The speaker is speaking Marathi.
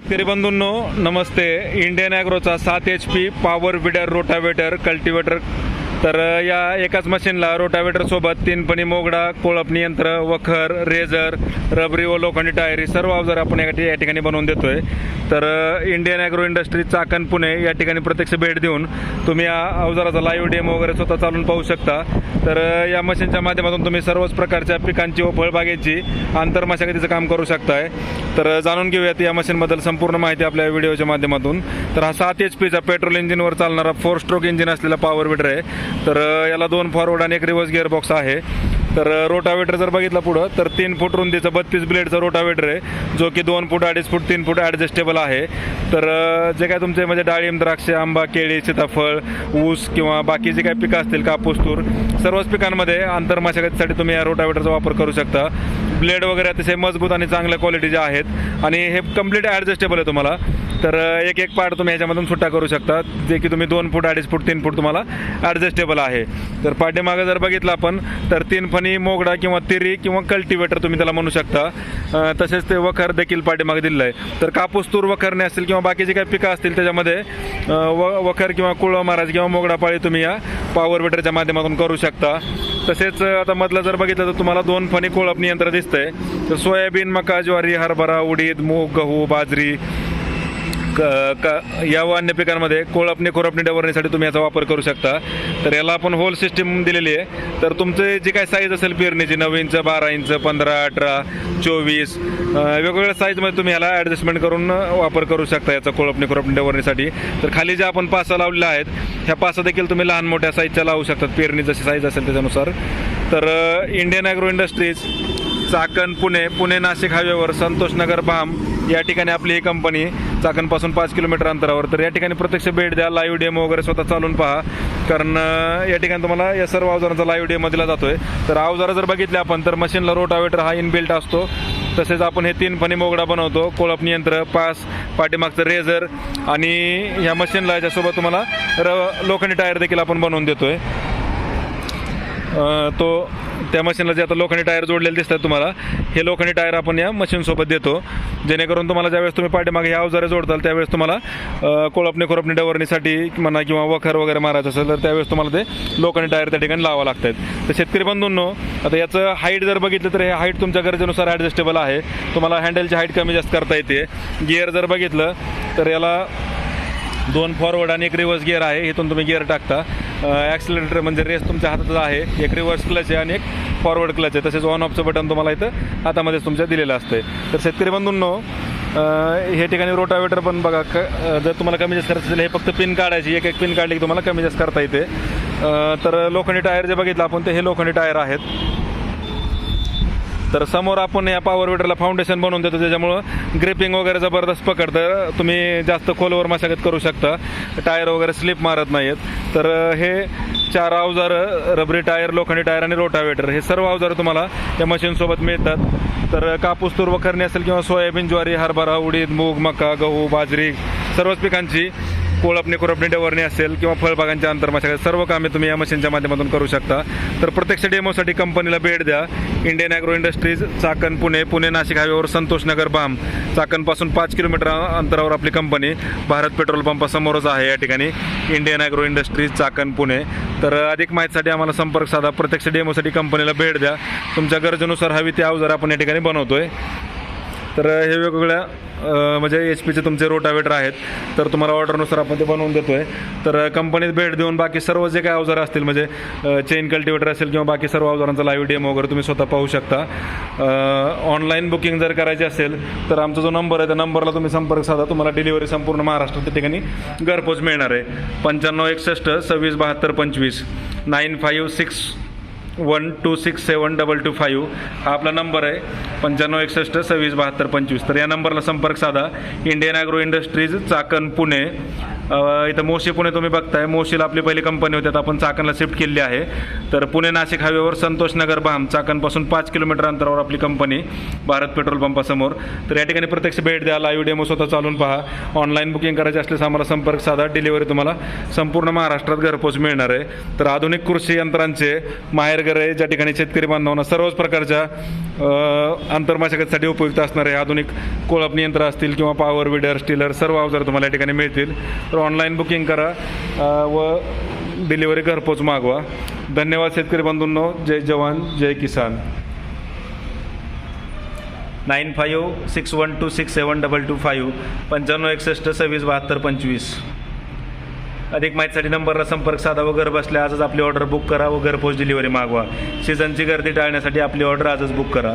शेतकरी बंधूंनो नमस्ते. इंडियन ॲग्रोचा सात H P power weeder rotavator cultivator तर या एकाच मशीनला रोटावेटर सोबत तीन पणी मोगडा कोळपणी यंत्र वखर रेझर रबरी व लोखंडी टायरी सर्व अवजार आपण या या ठिकाणी बनवून देतोय. तर Indian agro industry Chakan Pune या ठिकाणी प्रत्यक्ष भेट देऊन तुम्ही या अवजाराचा लाईव्ह डेमो वगैरे स्वतः चालून पाहू शकता. तर या मशीनच्या माध्यमातून तुम्ही सर्वच प्रकारच्या पिकांची व फळबागेची आंतरमशागतीचं काम करू शकताय. तर जाणून घेऊयात या मशीनबद्दल संपूर्ण माहिती आपल्या व्हिडिओच्या माध्यमातून. तर हा सात एच पीचा पेट्रोल इंजिनवर चालणारा फोर स्ट्रोक इंजिन असलेला पॉवर विडर आहे. तर याला दोन फॉरवर्ड आणि एक रिव्हर्स गिअरबॉक्स आहे. तर रोटावेटर जर बघितलं पुढं तर तीन फूट रुंदीचं बत्तीस ब्लेडचं रोटावेटर आहे जो की दोन फूट अडीच फूट तीन फूट ॲडजस्टेबल आहे. तर जे काय तुमचे म्हणजे डाळिंब द्राक्ष आंबा केळी सीताफळ ऊस किंवा बाकी जे काही पिकं असतील कापूस तूर सर्वच पिकांमध्ये आंतरमाशागतीसाठी तुम्ही या रोटावेटरचा वापर करू शकता. ब्लेड वगैरे अतिशय मजबूत आणि चांगल्या क्वालिटीचे आहेत. आणि हे कंप्लीट ॲडजस्टेबल आहे तुम्हाला. तर एक एक पार्ट तुम्ही ह्याच्यामधून सुट्टा करू शकता. जे की तुम्ही दोन फूट अडीच फूट तीन फूट तुम्हाला ॲडजस्टेबल आहे. तर पाठीमागं जर बघितलं आपण तर तीन फणी मोगडा किंवा तिरी किंवा कल्टिवेटर तुम्ही त्याला म्हणू शकता. तसेच ते वखर देखील पाठीमागं दिलेलं आहे. तर कापूस तूर वखरणे असतील किंवा बाकीचे काही पिकं असतील त्याच्यामध्ये व वखर किंवा कुळ महाराज किंवा मोगडा पाळी तुम्ही या पॉवर वेटरच्या माध्यमातून करू शकता. तसेच आता मधलं जर बघितलं तर तुम्हाला दोन फणी कोळपणी यंत्र दिसतंय. तर सोयाबीन मका ज्वारी हरभरा उडीद मूग गहू बाजरी क का या व अन्य पिकांमध्ये कोळपणी कोरपणी डवरणीसाठी तुम्ही याचा वापर करू शकता. तर याला आपण होल सिस्टीम दिलेली आहे. तर तुमचे जे काय साईज असेल पेरणीची नऊ इंच बारा इंच पंधरा अठरा चोवीस वेगवेगळ्या साईजमध्ये तुम्ही याला ॲडजस्टमेंट करून वापर करू शकता याचा कोळपणी कोरपणी डवरणीसाठी तर खाली ज्या आपण पासा लावलेल्या आहेत ह्या पासा देखील तुम्ही लहान मोठ्या साईजच्या लावू शकतात पेरणी जशी साईज असेल त्याच्यानुसार. तर Indian agro industries Chakan Pune Pune Nashik हायवेवर संतोष नगर भाम या ठिकाणी आपली ही कंपनी चाकणपासून पाच किलोमीटर अंतरावर. तर या ठिकाणी प्रत्यक्ष भेट द्या लाईव्ह डेमो वगैरे स्वतः चालून पहा. कारण या ठिकाणी तुम्हाला या सर्व अवजारांचा लाईव्ह डेमो दिला जातोय. तर अवजारं जर बघितले आपण तर मशीनला रोटावेटर हा इनबिल्ट असतो. तसेच आपण हे तीन फणी मोगडा बनवतो. कोळपणी यंत्र पास पाठीमागचं रेझर आणि ह्या मशीनला याच्यासोबत तुम्हाला र लोखंडी टायर देखील आपण बनवून देतोय. तो त्या मशीनला जे आता लोखंडी टायर जोडलेले दिसतात तुम्हाला हे लोखंडी टायर आपण या मशीनसोबत देतो. जेणेकरून तुम्हाला ज्यावेळेस तुम्ही पाठीमागे ह्या अवजारे जोडताल त्यावेळेस तुम्हाला कोळपणे कोळपणी खोरपणी डवरणीसाठी म्हणा किंवा वखर वगैरे मारायचं असेल तर त्यावेळेस तुम्हाला ते लोखंडी टायर त्या ठिकाणी लावा लागतात. तर शेतकरी बंधूंनो आता याचं हाईट जर बघितलं तर हे हाईट तुमच्या गरजेनुसार ॲडजस्टेबल आहे. तुम्हाला हँडलची हाईट कमी जास्त करता येते. गिअर जर बघितलं तर याला दोन फॉरवर्ड आणि एक रिव्हर्स गिअर आहे. इथून तुम्ही गिअर टाकता. ॲक्सिलेटर म्हणजे रेस तुमच्या हातात आहे. एक रिव्हर्स क्लच आहे आणि एक फॉरवर्ड क्लच आहे. तसेच ऑन ऑफचं बटन तुम्हाला इथं हातामध्येच तुमच्या दिलेलं असतं तर शेतकरी बंधूंनो हे ठिकाणी रोटावेटर पण बघा क जर तुम्हाला कमी जास्त करायचं असेल हे फक्त पिन काढायची एक एक पिन काढली की तुम्हाला कमी जास्त करता येते. तर लोखंडी टायर जे बघितलं आपण ते हे लोखंडी टायर आहेत. तर समोर आपण या पॉवर विडरला फाउंडेशन बनवून देतो त्याच्यामुळं ग्रिपिंग वगैरे जबरदस्त पकडतं. तुम्ही जास्त खोलवर मशागत करू शकता. टायर वगैरे स्लिप मारत नाहीत तर हे चार अवजार रबरी टायर लोखंडी टायर आणि रोटावेटर हे सर्व अवजार तुम्हाला या मशीनसोबत मिळतात. तर कापूस तूर असेल किंवा सोयाबीन ज्वारी हरभरा उडीद मूग मका गहू बाजरी सर्वच पिकांची कोळपणी कोरपणी डवरणे असेल किंवा फळबागांच्या अंतर्माच्या सर्व कामे तुम्ही या मशीनच्या माध्यमातून करू शकता. तर प्रत्यक्ष डेमोसाठी कंपनीला भेट द्या. Indian agro industries Chakan Pune Pune Nashik हायवेवर संतोष नगर बाम. चाकणपासून पाच किलोमीटर अंतरावर आपली कंपनी भारत पेट्रोल पंपासमोरच आहे या ठिकाणी. Indian agro industries Chakan Pune. तर अधिक माहितीसाठी आम्हाला संपर्क साधा. प्रत्यक्ष डेमोसाठी कंपनीला भेट द्या. तुमच्या गरजेनुसार हवी ते अवजार आपण या ठिकाणी बनवतोय. तर हे वेगवेगळ्या म्हणजे एच पीचे तुमचे रोटावेटर आहेत. तर तुम्हाला ऑर्डरनुसार आपण ते बनवून देतो आहे तर कंपनीत भेट देऊन बाकी सर्व जे काही अवजारं असतील म्हणजे चेन कल्टिवेटर असेल किंवा बाकी सर्व अवजारांचा लाईव्ह डेमो वगैरे तुम्ही स्वतः पाहू शकता. ऑनलाईन बुकिंग जर करायची असेल तर आमचा जो नंबर आहे त्या नंबरला तुम्ही संपर्क साधा. तुम्हाला डिलिव्हरी संपूर्ण महाराष्ट्रात त्या ठिकाणी घरपोच मिळणार आहे. पंच्याण्णव एकसष्ट सव्वीस बहात्तर पंचवीस nine five six one two six seven double two five हा आपला नंबर आहे पंच्याण्णव एकसष्ट सव्वीस बहात्तर पंचवीस. तर या नंबरला संपर्क साधा. Indian agro industries Chakan Pune. इथं मोशी पुणे तुम्ही बघताय. मोशीला आपली पहिली कंपनी होती. आपण चाकणला शिफ्ट केलेली आहे. तर पुणे नाशिक हायवेवर संतोष नगर भाम चाकणपासून पाच किलोमीटर अंतरावर आपली कंपनी भारत पेट्रोल पंपासमोर. तर या ठिकाणी प्रत्यक्ष भेट द्या लाईव्ह डेमो स्वतः चालून पहा. ऑनलाईन बुकिंग करायचे असल्यास आम्हाला संपर्क साधा. डिलिव्हरी तुम्हाला संपूर्ण महाराष्ट्रात घरपोच मिळणार आहे. तर आधुनिक कृषी यंत्रांचे माहेरघर आहे. ज्या ठिकाणी शेतकरी बांधवांना सर्वच प्रकारच्या अ, उपयुक्त असणारे आधुनिक कोळपणी यंत्र असतील किंवा पॉवर विडर स्टीलर सर्व अवजार तुम्हाला या ठिकाणी मिळतील. तर ऑनलाईन बुकिंग करा व डिलिव्हरी घरपोच मागवा. धन्यवाद शेतकरी बंधूंनो. जय जवान जय किसान. Nine five six one two six seven double two five पंच्याण्णव एकसष्ट सव्वीस बहात्तर पंचवीस. अधिक माहितीसाठी नंबरला संपर्क साधा व घर बसल्या आजच आपली ऑर्डर बुक करा व घरपोच डिलिव्हरी मागवा. सीझनची गर्दी टाळण्यासाठी आपली ऑर्डर आजच बुक करा.